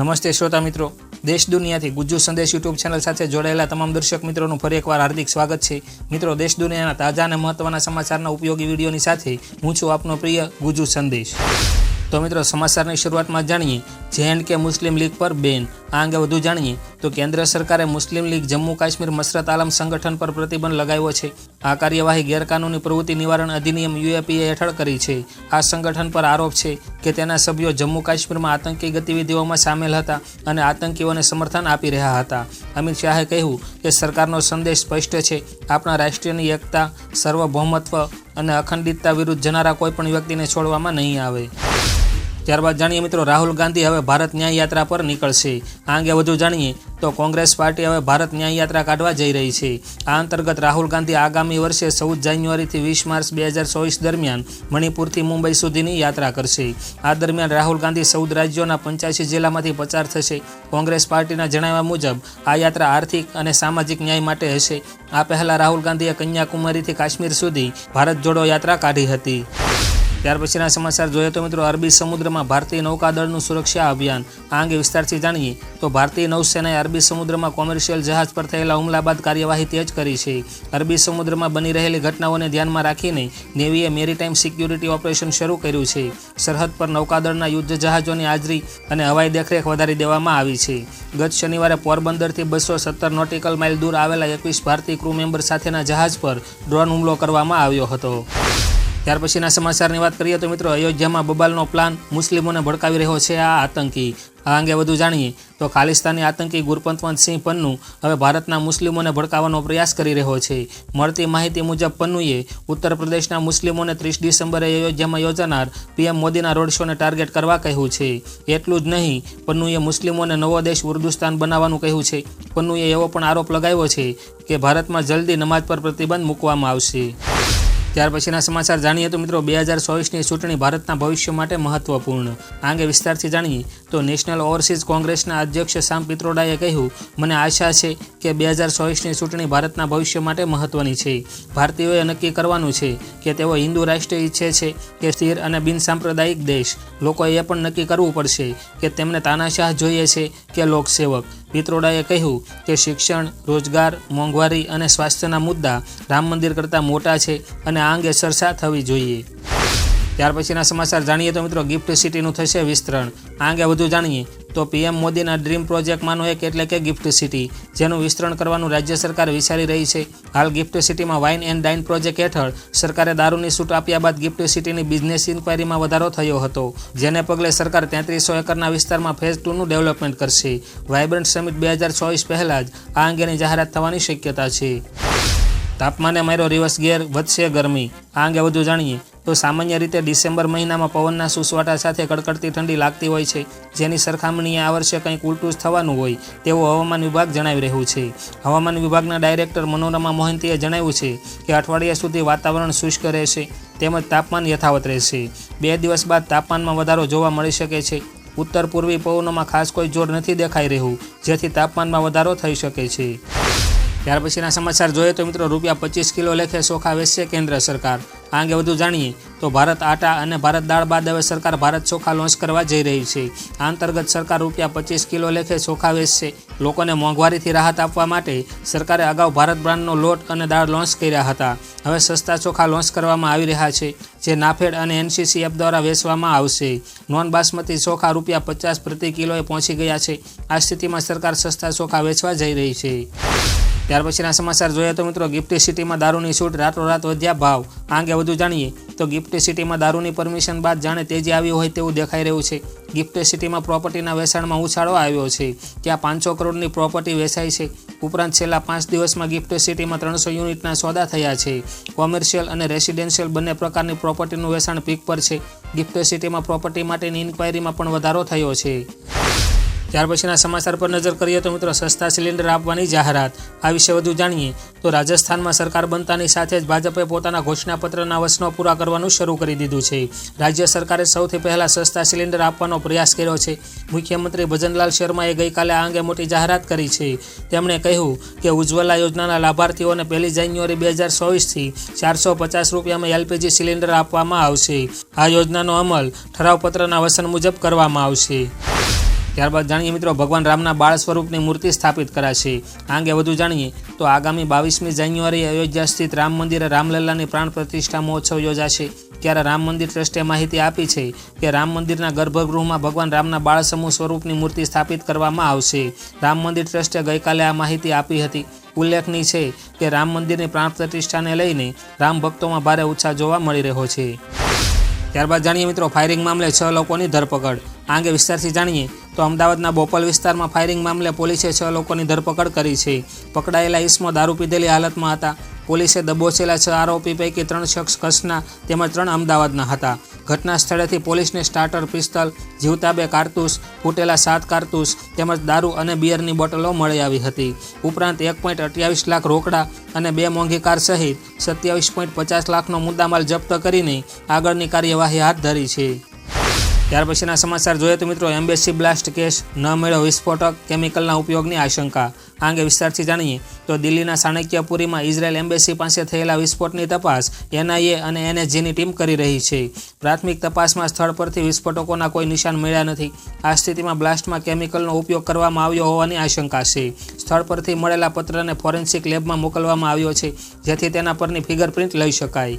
નમસ્તે શ્રોતા મિત્રો. દેશ દુનિયાથી ગુજ્જુ સંદેશ યુટ્યુબ ચેનલ સાથે જોડાયેલા તમામ દર્શક મિત્રોનું ફરી એકવાર હાર્દિક સ્વાગત છે. મિત્રો, દેશ દુનિયાના તાજા અને મહત્વના સમાચારના ઉપયોગી વિડીયોની સાથે હું છું આપનો પ્રિય ગુજ્જુ સંદેશ. તો મિત્રો, સમાચારની શરૂઆતમાં જાણીએ જે એન્ડ કે મુસ્લિમ લીગ પર બેન આ અંગે વધુ જાણીએ તો કેન્દ્ર સરકારે મુસ્લિમ લીગ જમ્મુ કાશ્મીર મસરત આલમ સંગઠન પર પ્રતિબંધ લગાવ્યો છે. આ કાર્યવાહી ગેરકાનૂની પ્રવૃત્તિ નિવારણ અધિનિયમ યુએપીએ હેઠળ કરી છે. આ સંગઠન પર આરોપ છે કે તેના સભ્યો જમ્મુ કાશ્મીરમાં આતંકી ગતિવિધિઓમાં સામેલ હતા અને આતંકીઓને સમર્થન આપી રહ્યા હતા. અમિત શાહે કહ્યું કે સરકારનો સંદેશ સ્પષ્ટ છે. આપણા રાષ્ટ્રીયની એકતા, સર્વભૌમત્વ અને અખંડિતતા વિરુદ્ધ જનારા કોઈપણ વ્યક્તિને છોડવામાં નહીં આવે. ત્યારબાદ જાણીએ મિત્રો, રાહુલ ગાંધી હવે ભારત ન્યાય યાત્રા પર નીકળશે. આ અંગે વધુ જાણીએ તો કોંગ્રેસ પાર્ટી હવે ભારત ન્યાય યાત્રા કાઢવા જઈ રહી છે. આ અંતર્ગત રાહુલ ગાંધી આગામી વર્ષે ચૌદ જાન્યુઆરીથી વીસ માર્ચ બે હજાર ચોવીસ દરમિયાન મણિપુરથી મુંબઈ સુધીની યાત્રા કરશે. આ દરમિયાન રાહુલ ગાંધી ચૌદ રાજ્યોના પંચ્યાસી જિલ્લામાંથી પસાર થશે. કોંગ્રેસ પાર્ટીના જણાવ્યા મુજબ, આ યાત્રા આર્થિક અને સામાજિક ન્યાય માટે હશે. આ પહેલાં રાહુલ ગાંધીએ કન્યાકુમારીથી કાશ્મીર સુધી ભારત જોડો યાત્રા કાઢી હતી. ત્યાર પછીના સમાચાર જોઈએ તો મિત્રો, અરબી સમુદ્રમાં ભારતીય નૌકાદળનું સુરક્ષા અભિયાન. આ અંગે વિસ્તારથી જાણીએ તો ભારતીય નૌસેનાએ અરબી સમુદ્રમાં કોમર્શિયલ જહાજ પર થયેલા હુમલા બાદ કાર્યવાહી તેજ કરી છે. અરબી સમુદ્રમાં બની રહેલી ઘટનાઓને ધ્યાનમાં રાખીને નેવીએ મેરીટાઈમ સિક્યુરિટી ઓપરેશન શરૂ કર્યું છે. સરહદ પર નૌકાદળના યુદ્ધ જહાજોની હાજરી અને હવાઈ દેખરેખ વધારી દેવામાં આવી છે. ગત શનિવારે પોરબંદરથી બસો સત્તર નોટિકલ માઇલ દૂર આવેલા એકવીસ ભારતીય ક્રૂ મેમ્બર સાથેના જહાજ પર ડ્રોન હુમલો કરવામાં આવ્યો હતો. ત્યાર પછીના સમાચારની વાત કરીએ તો મિત્રો, અયોધ્યામાં બબાલનો પ્લાન મુસ્લિમોને ભડકાવી રહ્યો છે આ આતંકી. આ અંગે વધુ જાણીએ તો ખાલિસ્તાની આતંકી ગુરપંતવંતસિંહ પન્નુ હવે ભારતના મુસ્લિમોને ભડકાવવાનો પ્રયાસ કરી રહ્યો છે. મળતી માહિતી મુજબ પન્નુએ ઉત્તર પ્રદેશના મુસ્લિમોને ત્રીસ ડિસેમ્બરે અયોધ્યામાં યોજાનાર પીએમ મોદીના રોડ શોને ટાર્ગેટ કરવા કહ્યું છે. એટલું જ નહીં, પન્નુએ મુસ્લિમોને નવો દેશ ઉર્દુસ્તાન બનાવવાનું કહ્યું છે. પન્નુએ એવો પણ આરોપ લગાવ્યો છે કે ભારતમાં જલ્દી નમાજ પર પ્રતિબંધ મૂકવામાં આવશે. ત્યાર પછીના સમાચાર જાણીએ તો મિત્રો બે હજાર ચોવીસની ચૂંટણી ભારતના ભવિષ્ય માટે મહત્વપૂર્ણ. આ અંગે વિસ્તારથી જાણીએ તો નેશનલ ઓવરસીઝ કોંગ્રેસના અધ્યક્ષ શામ પિત્રોડાએ કહ્યું, મને આશા છે કે બે હજાર ચોવીસની ચૂંટણી ભારતના ભવિષ્ય માટે મહત્વની છે. ભારતીયોએ નક્કી કરવાનું છે કે તેઓ હિન્દુ રાષ્ટ્ર ઈચ્છે છે કે સ્થિર અને બિનસાંપ્રદાયિક દેશ. લોકોએ એ પણ નક્કી કરવું પડશે કે તેમને તાનાશાહ જોઈએ છે કે લોકસેવક. પિત્રોડાએ કહ્યું કે શિક્ષણ, રોજગાર, મોંઘવારી અને સ્વાસ્થ્યના મુદ્દા રામ મંદિર કરતાં મોટા છે અને આ અંગે ચર્ચા થવી જોઈએ. ત્યાર પછીના સમાચાર જાણીએ તો મિત્રો ગિફ્ટ સિટીનું થશે વિસ્તરણ. આ અંગે વધુ જાણીએ તો પીએમ મોદીના ડ્રીમ પ્રોજેક્ટમાંનો એક એટલે કે ગિફ્ટ સિટી, જેનું વિસ્તરણ કરવાનું રાજ્ય સરકાર વિચારી રહી છે. હાલ ગિફ્ટ સિટીમાં વાઇન એન્ડ ડાઇન પ્રોજેક્ટ હેઠળ સરકારે દારૂની છૂટ આપ્યા બાદ ગિફ્ટ સિટીની બિઝનેસ ઇન્ક્વાયરીમાં વધારો થયો હતો, જેને પગલે સરકાર તેત્રીસો એકરના વિસ્તારમાં ફેઝ ટુનું ડેવલપમેન્ટ કરશે. વાઇબ્રન્ટ સમિટ બે હજાર ચોવીસ પહેલાં જ આ અંગેની જાહેરાત થવાની શક્યતા છે. તાપમાને માર્યો રિવર્સ ગેર વધશે ગરમી. આ અંગે વધુ જાણીએ તો સામાન્ય રીતે ડિસેમ્બર મહિનામાં પવનના સુસવાટા સાથે કડકડતી ઠંડી લાગતી હોય છે. જેની સરખામણીએ આ વર્ષે કંઈક ઉલટું થવાનું હોય, તેવું હવામાન વિભાગ જણાવી રહ્યું છે. હવામાન વિભાગના ડાયરેક્ટર મનોરમા મોહંતીએ જણાવ્યું છે કે અઠવાડિયા સુધી વાતાવરણ શુષ્ક રહેશે, તેમજ તાપમાન યથાવત રહેશે. બે દિવસ બાદ તાપમાનમાં વધારો જોવા મળી શકે છે. ઉત્તર પૂર્વી પવનોમાં ખાસ કોઈ જોર નથી દેખાઈ રહ્યું, જેથી તાપમાનમાં વધારો થઈ શકે છે. ત્યાર પછીના સમાચાર જોઈએ તો મિત્રો રૂપિયા પચીસ કિલો લેખે ચોખા વેચશે કેન્દ્ર સરકાર. આ અંગે વધુ જાણીએ તો ભારત આટા અને ભારત દાળ બાદ હવે સરકાર ભારત ચોખા લોન્ચ કરવા જઈ રહી છે. આ અંતર્ગત સરકાર રૂપિયા પચીસ કિલો લેખે ચોખા વેચશે. લોકોને મોંઘવારીથી રાહત આપવા માટે સરકારે અગાઉ ભારત બ્રાન્ડનો લોટ અને દાળ લોન્ચ કર્યા હતા. હવે સસ્તા ચોખા લોન્ચ કરવામાં આવી રહ્યા છે, જે નાફેડ અને એનસીસી એપ દ્વારા વેચવામાં આવશે. નોન બાસમતી ચોખા રૂપિયા પચાસ પ્રતિ કિલોએ પહોંચી ગયા છે. આ સ્થિતિમાં સરકાર સસ્તા ચોખા વેચવા જઈ રહી છે. ત્યાર પછીના સમાચાર જોઈએ તો મિત્રો, ગિફ્ટ સિટીમાં દારૂની છૂટ રાતોરાત વધ્યા ભાવ. આ અંગે વધુ જાણીએ તો ગિફ્ટ સિટીમાં દારૂની પરમિશન બાદ જાણે તેજી આવી હોય તેવું દેખાઈ રહ્યું છે. ગિફ્ટ સિટીમાં પ્રોપર્ટીના વેચાણમાં ઉછાળો આવ્યો છે. ત્યાં પાંચસો કરોડની પ્રોપર્ટી વેચાઈ છે. ઉપરાંત છેલ્લા પાંચ દિવસમાં ગિફ્ટ સિટીમાં ત્રણસો યુનિટના સોદા થયા છે. કોમર્શિયલ અને રેસિડેન્શિયલ બંને પ્રકારની પ્રોપર્ટીનું વેચાણ પીક પર છે. ગિફ્ટ સિટીમાં પ્રોપર્ટી માટેની ઇન્ક્વાયરીમાં પણ વધારો થયો છે. ત્યાર પછીના સમાચાર પર નજર કરીએ તો મિત્રો સસ્તા સિલિન્ડર આપવાની જાહેરાત. આ વિશે વધુ જાણીએ તો રાજસ્થાનમાં સરકાર બનતાની સાથે જ ભાજપે પોતાના ઘોષણાપત્રના વચનો પૂરા કરવાનું શરૂ કરી દીધું છે. રાજ્ય સરકારે સૌથી પહેલા સસ્તા સિલિન્ડર આપવાનો પ્રયાસ કર્યો છે. મુખ્યમંત્રી ભજનલાલ શર્માએ ગઈકાલે આ અંગે મોટી જાહેરાત કરી છે. તેમણે કહ્યું કે ઉજ્જવલા યોજનાના લાભાર્થીઓને પહેલી જાન્યુઆરી બે હજાર ચોવીસથી ચારસો પચાસ રૂપિયામાં એલપીજી સિલિન્ડર આપવામાં આવશે. આ યોજનાનો અમલ ઠરાવપત્રના વચન મુજબ કરવામાં આવશે. ત્યારબાદ જાણીએ મિત્રો ભગવાન રામના બાળ સ્વરૂપની મૂર્તિ સ્થાપિત કરાશે. આ અંગે વધુ જાણીએ તો આગામી બાવીસમી જાન્યુઆરી અયોધ્યા સ્થિત રામ મંદિરે રામલલ્લાની પ્રાણ પ્રતિષ્ઠા મહોત્સવ યોજાશે. ત્યારે રામ મંદિર ટ્રસ્ટે માહિતી આપી છે કે રામ મંદિરના ગર્ભગૃહમાં ભગવાન રામના બાળ સમૂહ સ્વરૂપની મૂર્તિ સ્થાપિત કરવામાં આવશે. રામ મંદિર ટ્રસ્ટે ગઈકાલે આ માહિતી આપી હતી. ઉલ્લેખનીય છે કે રામ મંદિરની પ્રાણ પ્રતિષ્ઠાને લઈને રામ ભક્તોમાં ભારે ઉત્સાહ જોવા મળી રહ્યો છે. ત્યારબાદ જાણીએ મિત્રો ફાયરિંગ મામલે છ લોકોની ધરપકડ. આ અંગે વિસ્તારથી જાણીએ તો અમદાવાદના બોપલ વિસ્તારમાં ફાયરિંગ મામલે પોલીસે છ લોકોની ધરપકડ કરી છે. પકડાયેલા ઈસમો દારૂ પીધેલી હાલતમાં હતા. પોલીસે દબોચેલા છ આરોપી પૈકી ત્રણ શખ્સ કચ્છના તેમજ ત્રણ અમદાવાદના હતા. ઘટના સ્થળેથી પોલીસને સ્ટાર્ટર પિસ્તલ જીવતા બે કારતૂસ, ફૂટેલા સાત કારતૂસ તેમજ દારૂ અને બિયરની બોટલો મળી આવી હતી. ઉપરાંત એક પોઈન્ટ અઠ્યાવીસ લાખ રોકડા અને બે મોંઘી કાર સહિત સત્યાવીસ પોઈન્ટ પચાસ લાખનો મુદ્દામાલ જપ્ત કરીને આગળની કાર્યવાહી હાથ ધરી છે. ત્યાર પછીના સમાચાર જોઈએ તો મિત્રો, એમ્બેસી બ્લાસ્ટ કેસ ન મળ્યો વિસ્ફોટક કેમિકલના ઉપયોગની આશંકા. આ અંગે વિસ્તારથી જાણીએ તો દિલ્હીના સાણક્યપુરીમાં ઇઝરાયલ એમ્બેસી પાસે થયેલા વિસ્ફોટની તપાસ એનઆઈએ અને એનએસજીની ટીમ કરી રહી છે. પ્રાથમિક તપાસમાં સ્થળ પરથી વિસ્ફોટકોના કોઈ નિશાન મળ્યા નથી. આ સ્થિતિમાં બ્લાસ્ટમાં કેમિકલનો ઉપયોગ કરવામાં આવ્યો હોવાની આશંકા છે. સ્થળ પરથી મળેલા પત્રને ફોરેન્સિક લેબમાં મોકલવામાં આવ્યો છે, જેથી તેના પરની ફિંગરપ્રિન્ટ લઈ શકાય.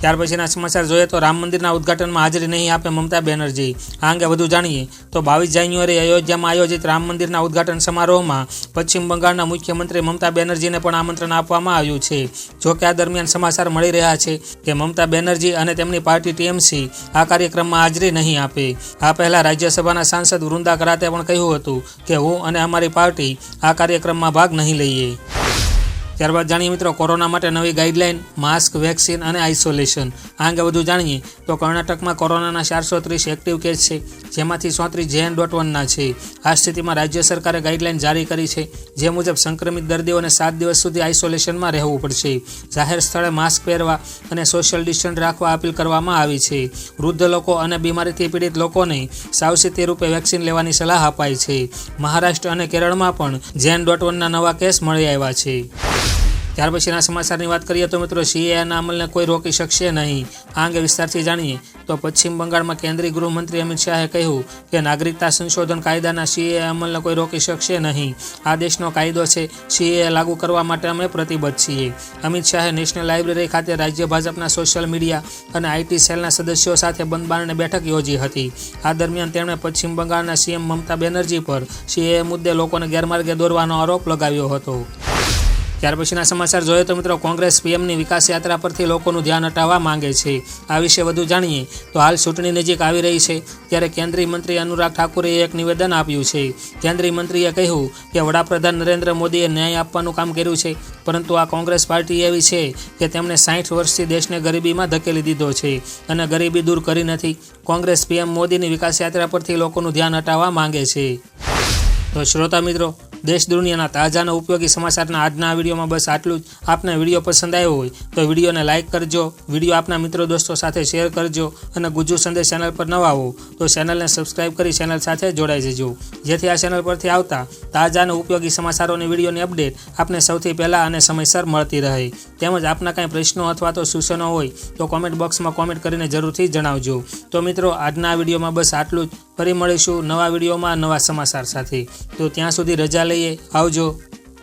ત્યાર પછીના સમાચાર જોઈએ તો રામ મંદિરના ઉદ્ઘાટનમાં હાજરી નહીં આપે મમતા બેનર્જી. આ અંગે વધુ જાણીએ તો બાવીસ જાન્યુઆરી અયોધ્યામાં આયોજિત રામ મંદિરના ઉદ્ઘાટન સમારોહમાં પશ્ચિમ બંગાળના મુખ્યમંત્રી મમતા બેનર્જીને પણ આમંત્રણ આપવામાં આવ્યું છે. જો કે આ દરમિયાન સમાચાર મળી રહ્યા છે કે મમતા બેનર્જી અને તેમની પાર્ટી ટીએમસી આ કાર્યક્રમમાં હાજરી નહીં આપે. આ પહેલાં રાજ્યસભાના સાંસદ વૃંદા કરાતે પણ કહ્યું હતું કે, હું અને અમારી પાર્ટી આ કાર્યક્રમમાં ભાગ નહીં લઈએ. ત્યારબાદ જાણીએ મિત્રો, કોરોના માટે નવી ગાઈડલાઇન માસ્ક, વેક્સિન અને આઇસોલેશન. આ અંગે વધુ જાણીએ તો કર્ણાટકમાં કોરોનાના ચારસો ત્રીસ એક્ટિવ કેસ છે, જેમાંથી સોત્રીસ જેએન ડોટ વનના છે. આ સ્થિતિમાં રાજ્ય સરકારે ગાઈડલાઇન જારી કરી છે, જે મુજબ સંક્રમિત દર્દીઓને સાત દિવસ સુધી આઇસોલેશનમાં રહેવું પડશે. જાહેર સ્થળે માસ્ક પહેરવા અને સોશિયલ ડિસ્ટન્સ રાખવા અપીલ કરવામાં આવી છે. વૃદ્ધ લોકો અને બીમારીથી પીડિત લોકોને સાવચેતી રૂપે વેક્સિન લેવાની સલાહ અપાઈ છે. મહારાષ્ટ્ર અને કેરળમાં પણ જેન ડોટ વનના નવા કેસ મળી આવ્યા છે. ત્યાર પછીના સમાચારની વાત કરીએ તો મિત્રો સીએના અમલને કોઈ રોકી શકશે નહીં. આ અંગે વિસ્તારથી જાણીએ તો પશ્ચિમ બંગાળમાં કેન્દ્રીય ગૃહમંત્રી અમિત શાહે કહ્યું કે નાગરિકતા સંશોધન કાયદાના સીએ અમલને કોઈ રોકી શકશે નહીં. આ દેશનો કાયદો છે સીએ લાગુ કરવા માટે અમે પ્રતિબદ્ધ છીએ. અમિત શાહે નેશનલ લાઇબ્રેરી ખાતે રાજ્ય ભાજપના સોશિયલ મીડિયા અને આઈટી સેલના સદસ્યો સાથે બંધબારણે બેઠક યોજી હતી. આ દરમિયાન તેમણે પશ્ચિમ બંગાળના સીએમ મમતા બેનર્જી પર સીએ મુદ્દે લોકોને ગેરમાર્ગે દોરવાનો આરોપ લગાવ્યો હતો. ત્યાર પછીના સમાચાર જોઈએ તો મિત્રો, કોંગ્રેસ પીએમની વિકાસ યાત્રા પરથી લોકોનું ધ્યાન હટાવવા માંગે છે. આ વિશે વધુ જાણીએ તો હાલ ચૂંટણી નજીક આવી રહી છે, ત્યારે કેન્દ્રીય મંત્રી અનુરાગ ઠાકુરે એક નિવેદન આપ્યું છે. કેન્દ્રીય મંત્રીએ કહ્યું કે વડાપ્રધાન નરેન્દ્ર મોદીએ ન્યાય આપવાનું કામ કર્યું છે, પરંતુ આ કોંગ્રેસ પાર્ટી એવી છે કે તેમણે સાઠ વર્ષથી દેશને ગરીબીમાં ધકેલી દીધો છે અને ગરીબી દૂર કરી નથી. કોંગ્રેસ પીએમ મોદીની વિકાસ યાત્રા પરથી લોકોનું ધ્યાન હટાવવા માંગે છે. તો શ્રોતા મિત્રો દેશ દુનિયાના તાજાના ઉપયોગી સમાચારના આજના વિડીયોમાં બસ આટલું જ. આપને વીડિયો પસંદ આવ્યો હોય તો વિડીયોને લાઇક કરજો, વીડિયો આપના મિત્રો દોસ્તો સાથે શેર કરજો અને ગુજ્જુ સંદેશ ચેનલ પર નવા હો તો ચેનલને સબસ્ક્રાઇબ કરી ચેનલ સાથે જોડાઈ જજો. જેથી આ ચેનલ પરથી આવતા તાજા અને ઉપયોગી સમાચારોની વિડીયોની અપડેટ આપને સૌથી પહેલાં અને સમયસર મળતી રહે. તેમજ આપના કાંઈ પ્રશ્નો અથવા તો સૂચનો હોય તો કોમેન્ટ બોક્સમાં કોમેન્ટ કરીને જરૂરથી જણાવજો. તો મિત્રો, આજના વિડીયોમાં બસ આટલું જ. ફરી મળીશું નવા વિડીયોમાં નવા સમાચાર સાથે. તો ત્યાં સુધી રજા લઈએ. આવજો.